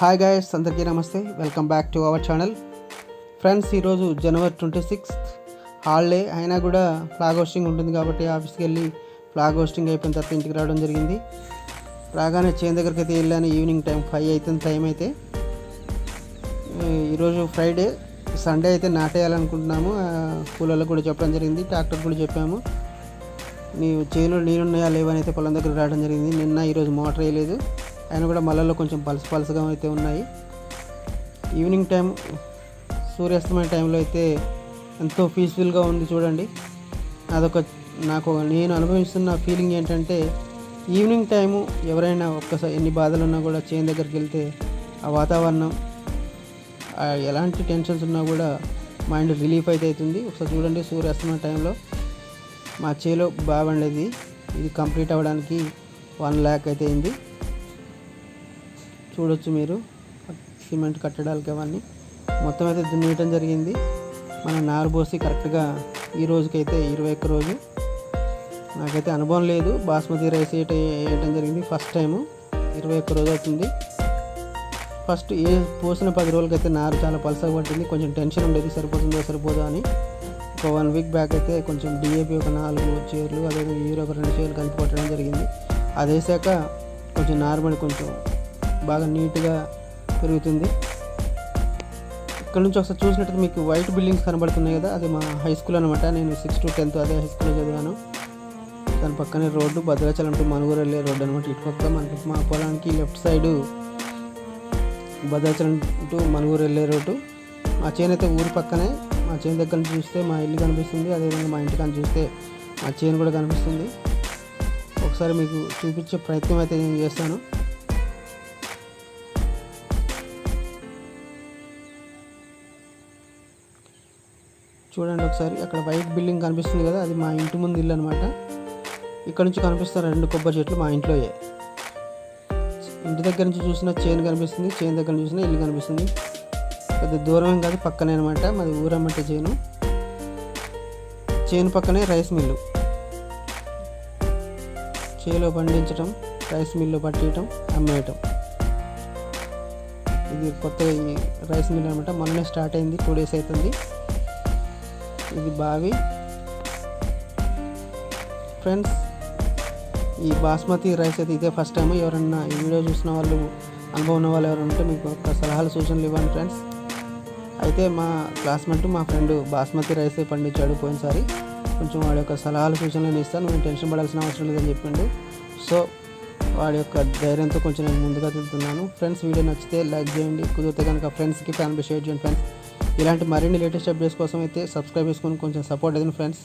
Hi guys అందరికీ నమస్తే. Welcome back to our channel friends ఈరోజు జనవరి ట్వంటీ సిక్స్త్ హాలిడే అయినా కూడా ఫ్లాగ్ హోస్టింగ్ ఉంటుంది కాబట్టి ఆఫీస్కి వెళ్ళి ఫ్లాగ్ హోస్టింగ్ అయిపోయిన తర్వాత ఇంటికి రావడం జరిగింది. రాగానే చేను దగ్గరికి అయితే వెళ్ళాను. ఈవినింగ్ టైం ఫైవ్ అవుతుంది టైం అయితే. ఈరోజు ఫ్రైడే సండే అయితే నాటేయాలనుకుంటున్నాము. ఆ, కూలోళ్ళకు కూడా చెప్పడం జరిగింది. ట్రాక్టర్ కూడా చెప్పాము. నీవు చేనులో నీరున్నాయా లేవని అయితే పొలం దగ్గర రావడం జరిగింది. నిన్న ఈరోజు మోటార్ వేయలేదు. అయినా కూడా మళ్ళల్లో కొంచెం పలస పలసగా అయితే ఉన్నాయి. ఈవినింగ్ టైం సూర్యాస్తమైన టైంలో అయితే ఎంతో పీస్ఫుల్గా ఉంది చూడండి. అదొక నాకు నేను అనుభవిస్తున్న ఫీలింగ్ ఏంటంటే ఈవినింగ్ టైము ఎవరైనా ఒక్కసారి ఎన్ని బాధలు ఉన్నా కూడా చేను దగ్గరికి వెళ్తే ఆ వాతావరణం ఎలాంటి టెన్షన్స్ ఉన్నా కూడా మైండ్ రిలీఫ్ అయితే అవుతుంది. ఒకసారి చూడండి సూర్యాస్తమయ టైంలో మా చేలో బాగుండేది ఇది కంప్లీట్ అవ్వడానికి వన్ ల్యాక్ అయితే అయింది. చూడొచ్చు మీరు. సిమెంట్ కట్టడాలకి అవన్నీ. మొత్తం అయితే దున్నేయటం జరిగింది. మన నారు పోసి కరెక్ట్గా ఈ రోజుకైతే ఇరవై ఒక్క రోజు. నాకైతే అనుభవం లేదు. బాస్మతి రైస్ వేయటం జరిగింది ఫస్ట్ టైము. ఇరవై ఒక్క రోజు అవుతుంది. ఫస్ట్ ఏ పోసిన పది రోజులకైతే నారు చాలా పలసగా పట్టింది. కొంచెం టెన్షన్ ఉండేది. సరిపోతుందో సరిపోదో అని. ఒక వన్ వీక్ బ్యాక్ అయితే కొంచెం డిఏపి ఒక నాలుగు చీరలు అదే యూరియా ఒక రెండు చీరలు కలిపి కొట్టడం జరిగింది. అది వేసాక కొంచెం నార్మల్ కొంచెం బాగా నీట్గా పెరుగుతుంది. ఇక్కడ నుంచి ఒకసారి చూసినట్టు మీకు వైట్ బిల్డింగ్స్ కనబడుతున్నాయి కదా అది మా హై స్కూల్ అనమాట నేను సిక్స్ టు టెన్త్ అదే హై స్కూల్లో చదివాను. దాని పక్కనే రోడ్డు భద్రాచలం టు మనుగూరు వెళ్ళే రోడ్డు అనమాట ఇటు పక్క. మనకి మా పొలానికి left side Bhadrachalam to Manuguru వెళ్ళే రోడ్డు. మా చేను అయితే ఊరి పక్కనే. మా చేను దగ్గర నుంచి చూస్తే మా ఇల్లు కనిపిస్తుంది. అదేవిధంగా మా ఇంటి కానీ చూస్తే మా చేను కూడా కనిపిస్తుంది. ఒకసారి మీకు చూపించే ప్రయత్నం అయితే నేను చేస్తాను. చూడండి ఒకసారి. అక్కడ వైట్ బిల్డింగ్ కనిపిస్తుంది కదా అది మా ఇంటి ముందు ఇల్లు అనమాట ఇక్కడ నుంచి కనిపిస్తున్న రెండు కొబ్బరి చెట్లు మా ఇంట్లోయే. ఇంటి దగ్గర నుంచి చూసిన చేను కనిపిస్తుంది చేను దగ్గర నుంచి చూసిన ఇల్లు కనిపిస్తుంది. పెద్ద దూరం కాదు పక్కనే అనమాట మాది ఊరమ్మంటే చేను. చేను పక్కనే రైస్ మిల్లు. చేలో పండించడం రైస్ మిల్లు పట్టేయటం అమ్మేయటం. ఇది కొత్త రైస్ మిల్ అనమాట మొన్నే స్టార్ట్ అయింది టూ డేస్ అవుతుంది. ఇది బావి. ఫ్రెండ్స్ ఈ బాస్మతి రైస్ అయితే ఇదే ఫస్ట్ టైం ఎవరన్నా ఈ వీడియో చూసిన వాళ్ళు అనుభవం ఉన్న వాళ్ళు ఎవరైనా ఉంటే మీకు ఒక సలహాలు సూచనలు ఇవ్వండి ఫ్రెండ్స్ అయితే మా క్లాస్మేట్ మా ఫ్రెండ్ బాస్మతి రైస్ పండించాడు పోయినసారి. కొంచెం వాడి యొక్క సలహాలు సూచనలు ఇస్తాను. నేను టెన్షన్ పడాల్సిన అవసరం లేదని చెప్పిండు. సో వాడి యొక్క ధైర్యంతో కొంచెం నేను ముందుగా తింటున్నాను ఫ్రెండ్స్ వీడియో నచ్చితే లైక్ చేయండి. కుదిరితే కనుక ఫ్రెండ్స్కి ఫ్యామిలీ షేర్ చేయండి ఫ్రెండ్స్ ఇలాంటి మరిన్ని లేటెస్ట్ అప్డేట్స్ కోసం అయితే సబ్స్క్రైబ్ చేసుకొని కొంచెం సపోర్ట్ అయ్యింది ఫ్రెండ్స్.